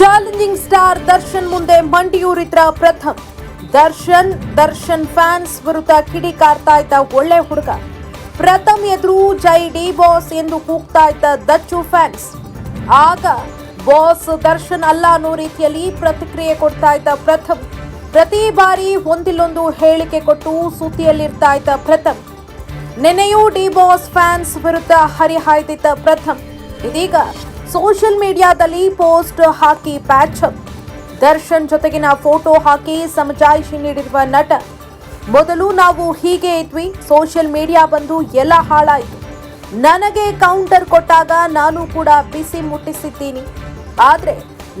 Challenging star Darshan ಮುಂದೆ ಮಂಡಿಯೂರಿದ್ರ Pratham Darshan Darshan fans ವಿರುದ್ಧ ಕಿಡಿಕಾರ್ತಾ ಇದ್ದ ಒಳ್ಳೆ ಹುಡುಗ ಪ್ರಥಮ್ ಎದುರು ಜೈ ಡಿ ಬಾಸ್ ಎಂದು ಕೂಗ್ತಾ ಇದ್ದ ದಚ್ಚು ಫ್ಯಾನ್ಸ್ ಆಗ ಬಾಸ್ ದರ್ಶನ್ ಅಲ್ಲ ಅನ್ನೋ ರೀತಿಯಲ್ಲಿ ಪ್ರತಿಕ್ರಿಯೆ ಕೊಡ್ತಾ ಇದ್ದ ಪ್ರಥಮ್ ಪ್ರತಿ ಬಾರಿ ಒಂದಿಲ್ಲೊಂದು ಹೇಳಿಕೆ ಕೊಟ್ಟು ಸುದ್ದಿಯಲ್ಲಿರ್ತಾ ಇದ್ದ ಪ್ರಥಮ್ ನೆನೆಯೂ ಡಿ ಬಾಸ್ ಫ್ಯಾನ್ಸ್ ವಿರುದ್ಧ ಹರಿಹಾಯ್ದಿದ್ದ ಪ್ರಥಮ್ ಇದೀಗ ಸೋಷಿಯಲ್ ಮೀಡಿಯಾದಲ್ಲಿ ಪೋಸ್ಟ್ ಹಾಕಿ ಪ್ಯಾಚ್. ದರ್ಶನ್ ಜೊತೆಗಿನ ಫೋಟೋ ಹಾಕಿ ಸಮಜಾಯಿಷಿ ನೀಡಿರುವ ನಟ. ಮೊದಲು ನಾವು ಹೀಗೆ ಇದ್ವಿ, ಸೋಷಿಯಲ್ ಮೀಡಿಯಾ ಬಂದು ಎಲ್ಲ ಹಾಳಾಯಿತು. ನನಗೆ ಕೌಂಟರ್ ಕೊಟ್ಟಾಗ ನಾನು ಕೂಡ ಬಿಸಿ ಮುಟ್ಟಿಸಿದ್ದೀನಿ. ಆದರೆ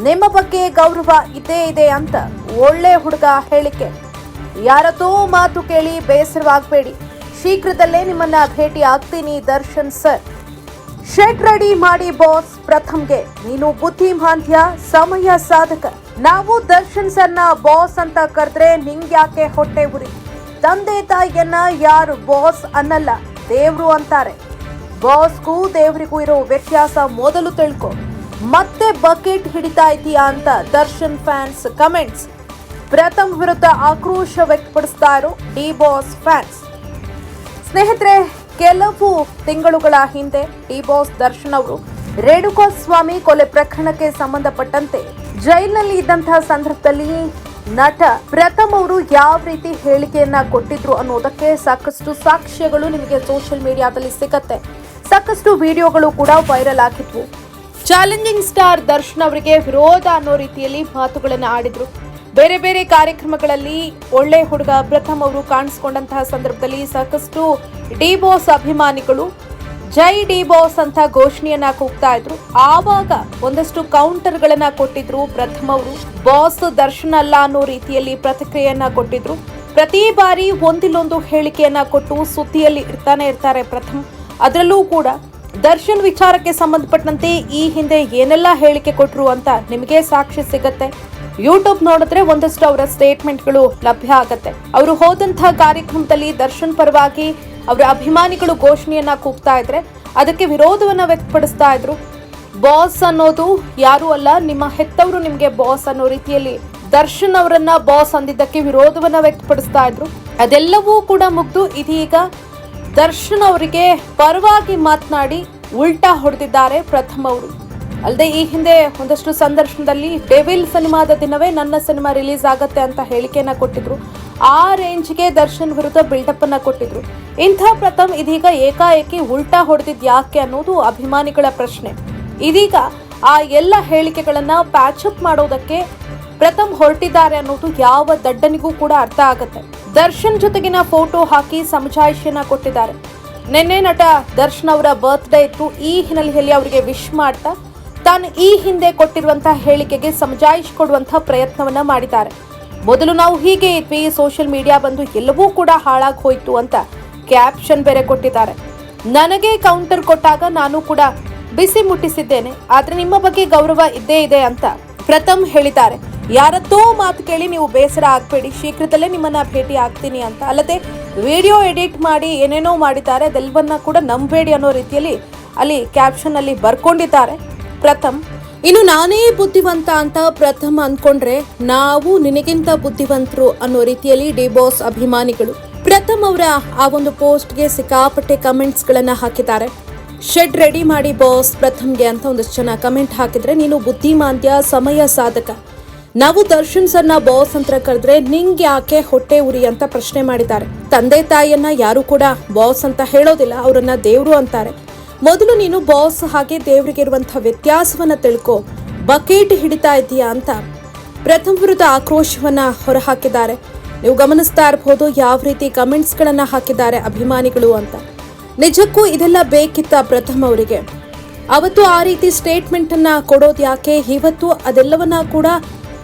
ನಿಮ್ಮ ಬಗ್ಗೆ ಗೌರವ ಇದೇ ಇದೆ ಅಂತ ಒಳ್ಳೆ ಹುಡುಗ ಹೇಳಿಕೆ. ಯಾರದೋ ಮಾತು ಕೇಳಿ ಬೇಸರವಾಗಬೇಡಿ. ಶೀಘ್ರದಲ್ಲೇ ನಿಮ್ಮನ್ನ ಭೇಟಿ ಆಗ್ತೀನಿ ದರ್ಶನ್ ಸರ್. ಶೆಡ್ ರೆಡಿ ಮಾಡಿ ಬಾಸ್ ಪ್ರಥಮ್ಗೆ. ನೀನು ಬುದ್ಧಿಮಾಂದ್ಯ, ಸಮಯ ಸಾಧಕ. ನಾವು ದರ್ಶನ್ ಸರ್ನ ಬಾಸ್ ಅಂತ ಕರೆದ್ರೆ ನಿಂಗ್ಯಾಕೆ ಹೊಟ್ಟೆ ಉರಿ? ತಂದೆ ತಾಯಿಯನ್ನ ಯಾರು ಬಾಸ್ ಅನ್ನಲ್ಲ, ದೇವ್ರು ಅಂತಾರೆ. ಬಾಸ್ಗೂ ದೇವ್ರಿಗೂ ಇರೋ ವ್ಯತ್ಯಾಸ ಮೊದಲು ತಿಳ್ಕೊ. ಮತ್ತೆ ಬಕೆಟ್ ಹಿಡಿತಾ ಇದೀಯಾ ಅಂತ ದರ್ಶನ್ ಫ್ಯಾನ್ಸ್ ಕಮೆಂಟ್ಸ್. ಪ್ರಥಮ್ ವಿರುದ್ಧ ಆಕ್ರೋಶ ವ್ಯಕ್ತಪಡಿಸ್ತಾ ಇರೋ ಡಿ ಬಾಸ್ ಫ್ಯಾನ್ಸ್. ಸ್ನೇಹಿತರೆ ಕೆಲವು ತಿಂಗಳುಗಳ ಹಿಂದೆ ಡಿ ಬಾಸ್ ದರ್ಶನ್ ಅವರು ರೇಣುಕಾ ಸ್ವಾಮಿ ಕೊಲೆ ಪ್ರಕರಣಕ್ಕೆ ಸಂಬಂಧಪಟ್ಟಂತೆ ಜೈಲಿನಲ್ಲಿ ಇದ್ದಂತಹ ಸಂದರ್ಭದಲ್ಲಿ ನಟ ಪ್ರಥಮ್ ಅವರು ಯಾವ ರೀತಿ ಹೇಳಿಕೆಯನ್ನ ಕೊಟ್ಟಿದ್ರು ಅನ್ನೋದಕ್ಕೆ ಸಾಕಷ್ಟು ಸಾಕ್ಷ್ಯಗಳು ನಿಮಗೆ ಸೋಷಿಯಲ್ ಮೀಡಿಯಾದಲ್ಲಿ ಸಿಗತ್ತೆ. ಸಾಕಷ್ಟು ವಿಡಿಯೋಗಳು ಕೂಡ ವೈರಲ್ ಆಗಿದ್ವು. ಚಾಲೆಂಜಿಂಗ್ ಸ್ಟಾರ್ ದರ್ಶನ್ ಅವರಿಗೆ ವಿರೋಧ ಅನ್ನೋ ರೀತಿಯಲ್ಲಿ ಮಾತುಗಳನ್ನು ಆಡಿದ್ರು. ಬೇರೆ ಬೇರೆ ಕಾರ್ಯಕ್ರಮಗಳಲ್ಲಿ ಒಳ್ಳೆ ಹುಡುಗ ಪ್ರಥಮ್ ಅವರು ಕಾಣಿಸ್ಕೊಂಡಂತಹ ಸಂದರ್ಭದಲ್ಲಿ ಸಾಕಷ್ಟು ಡಿ ಬಾಸ್ ಅಭಿಮಾನಿಗಳು, ಜೈ ಡಿ ಬಾಸ್ ಅಂತ ಘೋಷಣೆಯನ್ನ ಕೂಗ್ತಾ ಇದ್ರು. ಆವಾಗ ಒಂದಷ್ಟು ಕೌಂಟರ್ಗಳನ್ನ ಕೊಟ್ಟಿದ್ರು ಪ್ರಥಮ್ ಅವರು. ಬಾಸ್ ದರ್ಶನ್ ಅಲ್ಲ ಅನ್ನೋ ರೀತಿಯಲ್ಲಿ ಪ್ರತಿಕ್ರಿಯೆಯನ್ನ ಕೊಟ್ಟಿದ್ರು. ಪ್ರತಿ ಬಾರಿ ಒಂದಿಲ್ಲೊಂದು ಹೇಳಿಕೆಯನ್ನ ಕೊಟ್ಟು ಸುದ್ದಿಯಲ್ಲಿ ಇರ್ತಾನೆ ಇರ್ತಾರೆ ಪ್ರಥಮ್. ಅದರಲ್ಲೂ ಕೂಡ ದರ್ಶನ್ ವಿಚಾರಕ್ಕೆ ಸಂಬಂಧಪಟ್ಟಂತೆ ಈ ಹಿಂದೆ ಏನೆಲ್ಲ ಹೇಳಿಕೆ ಕೊಟ್ಟರು ಅಂತ ನಿಮಗೆ ಸಾಕ್ಷಿ ಸಿಗತ್ತೆ. ಯೂಟ್ಯೂಬ್ ನೋಡಿದ್ರೆ ಒಂದಷ್ಟು ಅವರ ಸ್ಟೇಟ್ಮೆಂಟ್ಗಳು ಲಭ್ಯ ಆಗತ್ತೆ. ಅವರು ಹೋದಂತಹ ಕಾರ್ಯಕ್ರಮದಲ್ಲಿ ದರ್ಶನ್ ಪರವಾಗಿ ಅವರ ಅಭಿಮಾನಿಗಳು ಘೋಷಣೆಯನ್ನ ಕೂಗ್ತಾ ಇದ್ರೆ, ಅದಕ್ಕೆ ವಿರೋಧವನ್ನ ವ್ಯಕ್ತಪಡಿಸ್ತಾ ಇದ್ರು. ಬಾಸ್ ಅನ್ನೋದು ಯಾರು ಅಲ್ಲ, ನಿಮ್ಮ ಹೆತ್ತವರು ನಿಮ್ಗೆ ಬಾಸ್ ಅನ್ನೋ ರೀತಿಯಲ್ಲಿ ದರ್ಶನ್ ಅವರನ್ನ ಬಾಸ್ ಅಂದಿದ್ದಕ್ಕೆ ವಿರೋಧವನ್ನ ವ್ಯಕ್ತಪಡಿಸ್ತಾ ಇದ್ರು. ಅದೆಲ್ಲವೂ ಕೂಡ ಮುಗ್ದು ಇದೀಗ ದರ್ಶನ್ ಅವರಿಗೆ ಪರವಾಗಿ ಮಾತನಾಡಿ ಉಲ್ಟಾ ಹೊಡೆದಿದ್ದಾರೆ ಪ್ರಥಮ ಅವರು. ಅಲ್ಲದೆ ಈ ಹಿಂದೆ ಒಂದಷ್ಟು ಸಂದರ್ಶನದಲ್ಲಿ ಡೆವಿಲ್ ಸಿನಿಮಾದ ದಿನವೇ ನನ್ನ ಸಿನಿಮಾ ರಿಲೀಸ್ ಆಗತ್ತೆ ಅಂತ ಹೇಳಿಕೆಯನ್ನ ಕೊಟ್ಟಿದ್ರು. ಆ ರೇಂಜ್ಗೆ ದರ್ಶನ್ ವಿರುದ್ಧ ಬಿಲ್ಡಪ್ ಅನ್ನ ಕೊಟ್ಟಿದ್ರು. ಇಂಥ ಪ್ರಥಮ್ ಇದೀಗ ಏಕಾಏಕಿ ಉಲ್ಟಾ ಹೊಡೆದಿದ್ ಯಾಕೆ ಅನ್ನೋದು ಅಭಿಮಾನಿಗಳ ಪ್ರಶ್ನೆ. ಇದೀಗ ಆ ಎಲ್ಲ ಹೇಳಿಕೆಗಳನ್ನ ಪ್ಯಾಚ್ ಅಪ್ ಮಾಡೋದಕ್ಕೆ ಪ್ರಥಮ್ ಹೊರಟಿದ್ದಾರೆ ಅನ್ನೋದು ಯಾವ ದಡ್ಡನಿಗೂ ಕೂಡ ಅರ್ಥ ಆಗುತ್ತೆ. ದರ್ಶನ್ ಜೊತೆಗಿನ ಫೋಟೋ ಹಾಕಿ ಸಮಜಾಯಿಷಿಯನ್ನ ಕೊಟ್ಟಿದ್ದಾರೆ. ನಿನ್ನೆ ನಟ ದರ್ಶನ್ ಅವರ ಬರ್ತ್ಡೇ ಇತ್ತು. ಈ ಹಿನ್ನೆಲೆಯಲ್ಲಿ ಅವರಿಗೆ ವಿಶ್ ಮಾಡ್ತಾ ತಾನು ಈ ಹಿಂದೆ ಕೊಟ್ಟಿರುವಂತಹ ಹೇಳಿಕೆಗೆ ಸಮಜಾಯಿಷ್ ಕೊಡುವಂತಹ ಪ್ರಯತ್ನವನ್ನ ಮಾಡಿದ್ದಾರೆ. ಮೊದಲು ನಾವು ಹೀಗೆ ಇದ್ವಿ ಸೋಷಿಯಲ್ ಮೀಡಿಯಾ ಬಂದು ಎಲ್ಲವೂ ಕೂಡ ಹಾಳಾಗಿ ಹೋಯ್ತು ಅಂತ ಕ್ಯಾಪ್ಷನ್ ಬೇರೆ ಕೊಟ್ಟಿದ್ದಾರೆ. ನನಗೆ ಕೌಂಟರ್ ಕೊಟ್ಟಾಗ ನಾನು ಕೂಡ ಬಿಸಿ ಮುಟ್ಟಿಸಿದ್ದೇನೆ, ಆದ್ರೆ ನಿಮ್ಮ ಬಗ್ಗೆ ಗೌರವ ಇದ್ದೇ ಇದೆ ಅಂತ ಪ್ರಥಮ್ ಹೇಳಿದ್ದಾರೆ. ಯಾರತ್ತೋ ಮಾತು ಕೇಳಿ ನೀವು ಬೇಸರ ಆಗ್ಬೇಡಿ, ಶೀಘ್ರದಲ್ಲೇ ನಿಮ್ಮನ್ನ ಭೇಟಿ ಆಗ್ತೀನಿ ಅಂತ. ಅಲ್ಲದೆ ವಿಡಿಯೋ ಎಡಿಟ್ ಮಾಡಿ ಏನೇನೋ ಮಾಡಿದ್ದಾರೆ ಅದೆಲ್ಲವನ್ನ ಕೂಡ ನಂಬೇಡಿ ಅನ್ನೋ ರೀತಿಯಲ್ಲಿ ಅಲ್ಲಿ ಕ್ಯಾಪ್ಷನ್ ಅಲ್ಲಿ ಬರ್ಕೊಂಡಿದ್ದಾರೆ. ಪ್ರಥಮ್. ಇನ್ನು ನಾನೇ ಬುದ್ಧಿವಂತ ಅಂತ ಪ್ರಥಮ್ ಅಂದ್ಕೊಂಡ್ರೆ ನಾವು ನಿನಗಿಂತ ಬುದ್ಧಿವಂತರು ಅನ್ನೋ ರೀತಿಯಲ್ಲಿ ಡಿ ಬಾಸ್ ಅಭಿಮಾನಿಗಳು. ಪ್ರಥಮ್ ಅವರ ಆ ಒಂದು ಪೋಸ್ಟ್ಗೆ ಸಿಕ್ಕಾಪಟ್ಟೆ ಕಮೆಂಟ್ಸ್ ಗಳನ್ನ ಹಾಕಿದ್ದಾರೆ. ಶೆಡ್ ರೆಡಿ ಮಾಡಿ ಬಾಸ್ ಪ್ರಥಮ್ಗೆ ಅಂತ ಒಂದಷ್ಟು ಜನ ಕಮೆಂಟ್ ಹಾಕಿದ್ರೆ ನೀನು ಬುದ್ಧಿಮಾಂದ್ಯ, ಸಮಯ ಸಾಧಕ. ನಾವು ದರ್ಶನ್ ಸರ್ನ ಬಾಸ್ ಅಂತ ಕರೆದ್ರೆ ನಿಂಗೆ ಯಾಕೆ ಹೊಟ್ಟೆ ಉರಿ ಅಂತ ಪ್ರಶ್ನೆ ಮಾಡಿದ್ದಾರೆ. ತಂದೆ ತಾಯಿಯನ್ನ ಯಾರು ಕೂಡ ಬಾಸ್ ಅಂತ ಹೇಳೋದಿಲ್ಲ, ಅವರನ್ನ ದೇವ್ರು ಅಂತಾರೆ. ಮೊದಲು ನೀನು ಬಾಸ್ ಹಾಗೆ ದೇವರಿಗೆ ಇರುವಂತಹ ವ್ಯತ್ಯಾಸವನ್ನ ತಿಳ್ಕೊ. ಬಕೆಟ್ ಹಿಡಿತಾ ಇದೀಯಾ ಅಂತ ಪ್ರಥಮ ವಿರುದ್ಧ ಆಕ್ರೋಶವನ್ನ ಹೊರಹಾಕಿದ್ದಾರೆ. ನೀವು ಗಮನಿಸ್ತಾ ಇರಬಹುದು ಯಾವ ರೀತಿ ಕಮೆಂಟ್ಸ್ ಗಳನ್ನ ಹಾಕಿದ್ದಾರೆ ಅಭಿಮಾನಿಗಳು ಅಂತ. ನಿಜಕ್ಕೂ ಇದೆಲ್ಲ ಬೇಕಿತ್ತ ಪ್ರಥಮ್ ಅವರಿಗೆ. ಅವತ್ತು ಆ ರೀತಿ ಸ್ಟೇಟ್ಮೆಂಟ್ ಅನ್ನ ಕೊಡೋದು ಯಾಕೆ? ಇವತ್ತು ಅದೆಲ್ಲವನ್ನ ಕೂಡ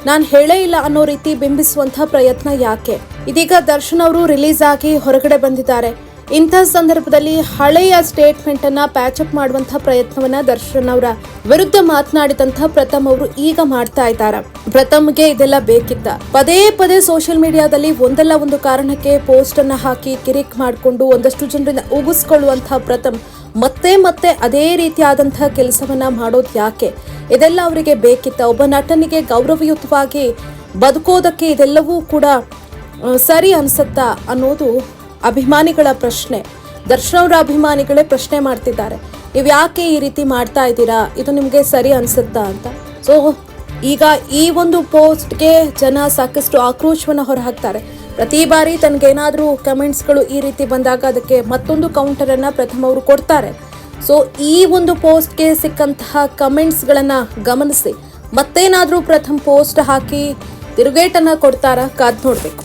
ನಾನು ಹೇಳೇ ಇಲ್ಲ ಅನ್ನೋ ರೀತಿ ಬಿಂಬಿಸುವಂತಹ ಪ್ರಯತ್ನ ಯಾಕೆ? ಇದೀಗ ದರ್ಶನ್ ಅವರು ರಿಲೀಸ್ ಆಗಿ ಹೊರಗಡೆ ಬಂದಿದ್ದಾರೆ. ಇಂಥ ಸಂದರ್ಭದಲ್ಲಿ ಹಳೆಯ ಸ್ಟೇಟ್ಮೆಂಟ್ ಅನ್ನ ಪ್ಯಾಚ್ ಅಪ್ ಮಾಡುವಂತಹ ಪ್ರಯತ್ನವನ್ನ ದರ್ಶನ್ ಅವರ ವಿರುದ್ಧ ಮಾತನಾಡಿದಂತ ಪ್ರಥಮ್ ಅವರು ಈಗ ಮಾಡ್ತಾ ಇದ್ದಾರೆ. ಪ್ರಥಮ್ಗೆ ಇದೆಲ್ಲ ಬೇಕಿತ್ತ. ಪದೇ ಪದೇ ಸೋಷಿಯಲ್ ಮೀಡಿಯಾದಲ್ಲಿ ಒಂದಲ್ಲ ಒಂದು ಕಾರಣಕ್ಕೆ ಪೋಸ್ಟ್ ಅನ್ನ ಹಾಕಿ ಕಿರಿಕ್ ಮಾಡಿಕೊಂಡು ಒಂದಷ್ಟು ಜನರಿಂದ ಉಗಿಸ್ಕೊಳ್ಳುವಂತಹ ಪ್ರಥಮ್ ಮತ್ತೆ ಮತ್ತೆ ಅದೇ ರೀತಿಯಾದಂತಹ ಕೆಲಸವನ್ನ ಮಾಡೋದು ಯಾಕೆ? ಇದೆಲ್ಲ ಅವರಿಗೆ ಬೇಕಿತ್ತ. ಒಬ್ಬ ನಟನಿಗೆ ಗೌರವಯುತವಾಗಿ ಬದುಕೋದಕ್ಕೆ ಇದೆಲ್ಲವೂ ಕೂಡ ಸರಿ ಅನ್ಸತ್ತ ಅನ್ನೋದು ಅಭಿಮಾನಿಗಳ ಪ್ರಶ್ನೆ. ದರ್ಶನ್ ಅವರ ಅಭಿಮಾನಿಗಳೇ ಪ್ರಶ್ನೆ ಮಾಡ್ತಿದ್ದಾರೆ. ನೀವು ಯಾಕೆ ಈ ರೀತಿ ಮಾಡ್ತಾ ಇದ್ದೀರಾ? ಇದು ನಿಮಗೆ ಸರಿ ಅನ್ಸುತ್ತಾ ಅಂತ. ಸೊ ಈಗ ಈ ಒಂದು ಪೋಸ್ಟ್ಗೆ ಜನ ಸಾಕಷ್ಟು ಆಕ್ರೋಶವನ್ನು ಹೊರಹಾಕ್ತಾರೆ. ಪ್ರತಿ ಬಾರಿ ತನಗೇನಾದರೂ ಕಮೆಂಟ್ಸ್ಗಳು ಈ ರೀತಿ ಬಂದಾಗ ಅದಕ್ಕೆ ಮತ್ತೊಂದು ಕೌಂಟರನ್ನು ಪ್ರಥಮ ಅವರು ಕೊಡ್ತಾರೆ. ಸೊ ಈ ಒಂದು ಪೋಸ್ಟ್ಗೆ ಸಿಕ್ಕಂತಹ ಕಮೆಂಟ್ಸ್ಗಳನ್ನು ಗಮನಿಸಿ. ಮತ್ತೇನಾದರೂ ಪ್ರಥಮ ಪೋಸ್ಟ್ ಹಾಕಿ ತಿರುಗೇಟನ್ನು ಕೊಡ್ತಾರಾ? ಕಾದು ನೋಡಬೇಕು.